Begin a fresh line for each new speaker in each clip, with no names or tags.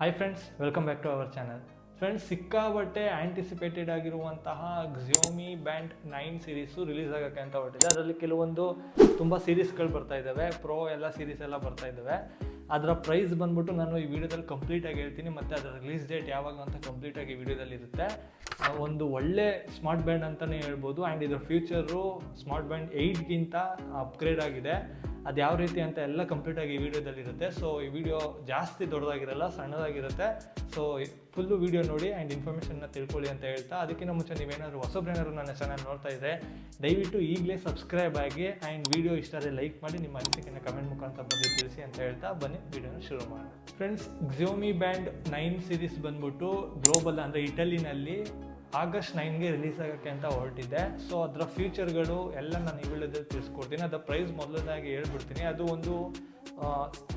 Hi friends welcome back to our channel friends ಸಿಕ್ಕಾಬಟ್ಟೆ anticipated ಆಗಿರುವಂತಹ Xiaomi band nine series release ಆಗೋಕ್ಕೆ ಅಂತ ಹೊರಟಿದೆ. ಅದರಲ್ಲಿ ಕೆಲವೊಂದು ತುಂಬ ಸೀರೀಸ್ಗಳು ಬರ್ತಾ ಇದ್ದಾವೆ ಪ್ರೋ ಎಲ್ಲ ಸೀರೀಸ್ ಎಲ್ಲ ಬರ್ತಾ ಇದ್ದಾವೆ ಅದರ ಪ್ರೈಸ್ ಬಂದ್ಬಿಟ್ಟು ನಾನು ಈ ವಿಡಿಯೋದಲ್ಲಿ ಕಂಪ್ಲೀಟಾಗಿ ಹೇಳ್ತೀನಿ. ಮತ್ತು ಅದರ ರಿಲೀಸ್ ಡೇಟ್ ಯಾವಾಗ ಅಂತ ಕಂಪ್ಲೀಟಾಗಿ ಈ ವಿಡಿಯೋದಲ್ಲಿ ಇರುತ್ತೆ. ಒಂದು ಒಳ್ಳೆ ಸ್ಮಾರ್ಟ್ ಬ್ಯಾಂಡ್ ಅಂತಲೇ ಹೇಳ್ಬೋದು. ಆ್ಯಂಡ್ ಇದರ ಫ್ಯೂಚರು ಸ್ಮಾರ್ಟ್ ಬ್ಯಾಂಡ್ ಏಯ್ಟ್ಗಿಂತ ಅಪ್ಗ್ರೇಡ್ ಆಗಿದೆ. ಅದು ಯಾವ ರೀತಿ ಅಂತ ಎಲ್ಲ ಕಂಪ್ಲೀಟಾಗಿ ಈ ವಿಡಿಯೋದಲ್ಲಿ ಇರುತ್ತೆ. ಸೊ ಈ ವಿಡಿಯೋ ಜಾಸ್ತಿ ದೊಡ್ಡದಾಗಿರಲ್ಲ, ಸಣ್ಣದಾಗಿರುತ್ತೆ. ಸೊ ಫುಲ್ಲು ವಿಡಿಯೋ ನೋಡಿ ಆ್ಯಂಡ್ ಇನ್ಫಾರ್ಮೇಷನ್ನ ತಿಳ್ಕೊಳ್ಳಿ ಅಂತ ಹೇಳ್ತಾ, ಅದಕ್ಕಿಂತ ಮುಂಚೆ ನೀವೇನಾದ್ರು ಹೊಸಬ್ರೇನಾದ್ರು ನನ್ನ ಚಾನಲ್ ನೋಡ್ತಾ ಇದ್ದರೆ ದಯವಿಟ್ಟು ಈಗಲೇ ಸಬ್ಸ್ಕ್ರೈಬ್ ಆಗಿ ಆ್ಯಂಡ್ ವಿಡಿಯೋ ಇಷ್ಟ ಆದರೆ ಲೈಕ್ ಮಾಡಿ, ನಿಮ್ಮ ಅನಿಸಿಕೆನ ಕಮೆಂಟ್ ಮುಖಾಂತರ ಬಂದು ತಿಳಿಸಿ ಅಂತ ಹೇಳ್ತಾ ಬನ್ನಿ, ವಿಡಿಯೋನ ಶುರು ಮಾಡೋಣ. Friends xiaomi band nine series ಬಂದ್ಬಿಟ್ಟು ಗ್ಲೋಬಲ್ ಅಂದರೆ ಇಟಲಿನಲ್ಲಿ ಆಗಸ್ಟ್ ನೈನ್ಗೆ ರಿಲೀಸ್ ಆಗೋಕ್ಕೆ ಅಂತ ಹೊರಟಿದೆ. ಸೊ ಅದರ ಫ್ಯೂಚರ್ಗಳು ಎಲ್ಲ ನಾನು ಈ ತಿಳಿಸ್ಕೊಡ್ತೀನಿ. ಅದರ ಪ್ರೈಸ್ ಮೊದಲನೇದಾಗಿ ಹೇಳ್ಬಿಡ್ತೀನಿ. ಅದು ಒಂದು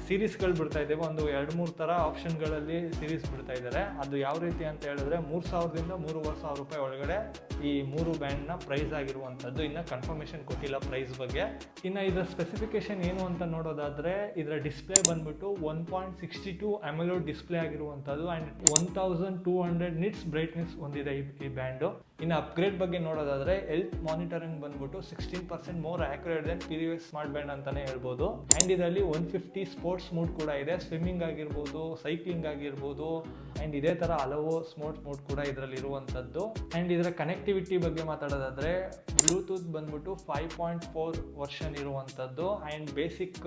ಸೀರೀಸ್ಗಳು ಬಿಡ್ತಾ ಇದ್ದೇವೆ ಒಂದು ಎರಡು ಮೂರು ಥರ ಆಪ್ಷನ್ಗಳಲ್ಲಿ ಸೀರೀಸ್ ಬಿಡ್ತಾ ಇದ್ದಾರೆ ಅದು ಯಾವ ರೀತಿ ಅಂತ ಹೇಳಿದ್ರೆ ಮೂರು ಸಾವಿರದಿಂದ ಮೂರುವರೆ ಸಾವಿರ ರೂಪಾಯಿ ಒಳಗಡೆ ಈ ಮೂರು ಬ್ಯಾಂಡ್ನ ಪ್ರೈಸ್ ಆಗಿರುವಂಥದ್ದು. ಇನ್ನು ಕನ್ಫರ್ಮೇಷನ್ ಕೊಟ್ಟಿಲ್ಲ ಪ್ರೈಸ್ ಬಗ್ಗೆ. ಇನ್ನು ಇದರ ಸ್ಪೆಸಿಫಿಕೇಶನ್ ಏನು ಅಂತ ನೋಡೋದಾದರೆ ಇದರ ಡಿಸ್ಪ್ಲೇ ಬಂದ್ಬಿಟ್ಟು one point sixty two AMOLED display ಆಗಿರುವಂಥದ್ದು. And one thousand two hundred nits brightness ಹೊಂದಿದೆ ಈ ಈ ಬ್ಯಾಂಡು. ಇನ್ನು ಅಪ್ಗ್ರೇಡ್ ಬಗ್ಗೆ ನೋಡೋದಾದ್ರೆ ಹೆಲ್ತ್ ಮಾನಿಟರಿಂಗ್ ಬಂದ್ಬಿಟ್ಟು sixteen percent more accurate than previous smart band ಅಂತಲೇ ಹೇಳ್ಬೋದು. ಆ್ಯಂಡ್ ಇದರಲ್ಲಿ ಒನ್ ಫಿಫ್ಟಿ ಸ್ಪೋರ್ಟ್ಸ್ ಮೂಡ್ ಕೂಡ ಇದೆ. ಸ್ವಿಮ್ಮಿಂಗ್ ಆಗಿರ್ಬೋದು ಸೈಕ್ಲಿಂಗ್ ಆಗಿರ್ಬೋದು ಆ್ಯಂಡ್ ಇದೇ ಥರ ಹಲವು ಸ್ಪೋರ್ಟ್ಸ್ ಮೂಡ್ ಕೂಡ ಇದರಲ್ಲಿ ಇರುವಂಥದ್ದು. ಆ್ಯಂಡ್ ಇದರ ಕನೆಕ್ಟಿವಿಟಿ ಬಗ್ಗೆ ಮಾತಾಡೋದಾದರೆ ಬ್ಲೂಟೂತ್ ಬಂದ್ಬಿಟ್ಟು ಫೈವ್ ಪಾಯಿಂಟ್ ಫೋರ್ ವರ್ಷನ್ ಇರುವಂಥದ್ದು. ಆ್ಯಂಡ್ ಬೇಸಿಕ್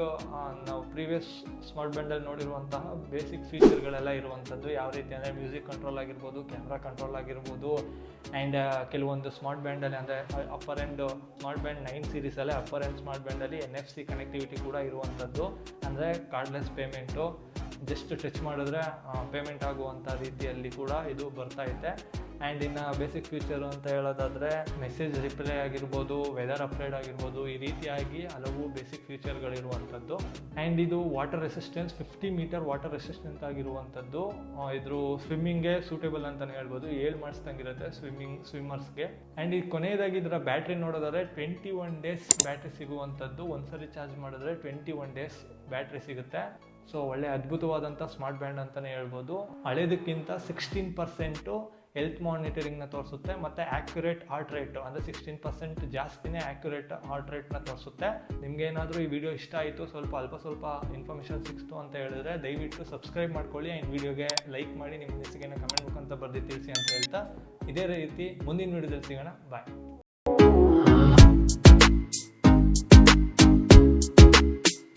ನಾವು ಪ್ರೀವಿಯಸ್ ಸ್ಮಾರ್ಟ್ ಬ್ಯಾಂಡಲ್ಲಿ ನೋಡಿರುವಂತಹ ಬೇಸಿಕ್ ಫೀಚರ್ಗಳೆಲ್ಲ ಇರುವಂಥದ್ದು. ಯಾವ ರೀತಿ ಅಂದರೆ ಮ್ಯೂಸಿಕ್ ಕಂಟ್ರೋಲ್ ಆಗಿರ್ಬೋದು ಕ್ಯಾಮ್ರಾ ಕಂಟ್ರೋಲ್ ಆಗಿರ್ಬೋದು ಆ್ಯಂಡ್ ಕೆಲವೊಂದು ಸ್ಮಾರ್ಟ್ ಬ್ಯಾಂಡಲ್ಲಿ ಅಂದರೆ upper and smart band nine ಸೀರೀಸಲ್ಲೇ upper and smart ಬ್ಯಾಂಡಲ್ಲಿ ಎನ್ ಎಫ್ ಸಿ ಕನೆಕ್ಟಿವಿಟಿ ಕೂಡ ಇರುವಂಥದ್ದು. ಅಂದರೆ ಕಾರ್ಡ್ಲೆಸ್ ಪೇಮೆಂಟು ಜಸ್ಟ್ ಟಚ್ ಮಾಡಿದ್ರೆ ಪೇಮೆಂಟ್ ಆಗುವಂಥ ರೀತಿಯಲ್ಲಿ ಕೂಡ ಇದು ಬರ್ತಾ ಇದೆ ಆ್ಯಂಡ್ ಇನ್ನು ಬೇಸಿಕ್ ಫ್ಯೂಚರು ಅಂತ ಹೇಳೋದಾದರೆ ಮೆಸೇಜ್ ರಿಪ್ಲೈ ಆಗಿರ್ಬೋದು ವೆದರ್ ಅಪ್ಡೇಟ್ ಆಗಿರ್ಬೋದು, ಈ ರೀತಿಯಾಗಿ ಹಲವು ಬೇಸಿಕ್ ಫ್ಯೂಚರ್ಗಳಿರುವಂಥದ್ದು ಆ್ಯಂಡ್ ಇದು water resistance fifty metre water resistance ಆಗಿರುವಂಥದ್ದು. ಇದ್ರ ಸ್ವಿಮ್ಮಿಂಗ್ಗೆ ಸೂಟೇಬಲ್ ಅಂತಲೇ ಹೇಳ್ಬೋದು. ಏಳು ಮಾಡಿಸ್ದಂಗಿರುತ್ತೆ ಸ್ವಿಮ್ಮಿಂಗ್ ಸ್ವಿಮ್ಮರ್ಸ್ಗೆ ಆ್ಯಂಡ್ ಇದು ಕೊನೆಯದಾಗಿ ಇದರ ಬ್ಯಾಟ್ರಿ ನೋಡೋದಾದ್ರೆ ಟ್ವೆಂಟಿ ಒನ್ ಡೇಸ್ ಬ್ಯಾಟ್ರಿ ಸಿಗುವಂಥದ್ದು. ಒಂದ್ಸರಿ ಚಾರ್ಜ್ ಮಾಡಿದ್ರೆ ಟ್ವೆಂಟಿ ಒನ್ ಡೇಸ್ ಬ್ಯಾಟ್ರಿ ಸಿಗುತ್ತೆ. ಸೊ ಒಳ್ಳೆ ಅದ್ಭುತವಾದಂಥ ಸ್ಮಾರ್ಟ್ ಬ್ಯಾಂಡ್ ಅಂತಲೇ ಹೇಳ್ಬೋದು. ಹಳೆದಕ್ಕಿಂತ ಸಿಕ್ಸ್ಟೀನ್ ಪರ್ಸೆಂಟು ಹೆಲ್ತ್ ಮಾನಿಟರಿಂಗ್ನ ತೋರಿಸುತ್ತೆ, ಮತ್ತು ಆ್ಯಕ್ಯುರೇಟ್ ಹಾರ್ಟ್ ರೇಟ್ ಅಂದರೆ ಸಿಕ್ಸ್ಟೀನ್ ಪರ್ಸೆಂಟ್ ಜಾಸ್ತಿನೇ ಆ್ಯಕ್ಯುರೇಟ್ ಹಾರ್ಟ್ ರೇಟ್ನ ತೋರಿಸುತ್ತೆ. ನಿಮ್ಗೆ ಏನಾದರೂ ಈ ವಿಡಿಯೋ ಇಷ್ಟ ಆಯಿತು, ಸ್ವಲ್ಪ ಅಲ್ಪ ಸ್ವಲ್ಪ ಇನ್ಫಾರ್ಮೇಷನ್ ಸಿಕ್ತು ಅಂತ ಹೇಳಿದ್ರೆ ದಯವಿಟ್ಟು ಸಬ್ಸ್ಕ್ರೈಬ್ ಮಾಡ್ಕೊಳ್ಳಿ ಆ್ಯಂಡ್ ವಿಡಿಯೋಗೆ ಲೈಕ್ ಮಾಡಿ, ನಿಮ್ಮ ಅನಿಸಿಕೆನ ಕಮೆಂಟ್ ಮುಖಾಂತರ ಬರೆದು ತಿಳಿಸಿ ಅಂತ ಹೇಳ್ತಾ. ಇದೇ ರೀತಿ ಮುಂದಿನ ವಿಡಿಯೋದಲ್ಲಿ ಸಿಗೋಣ. ಬಾಯ್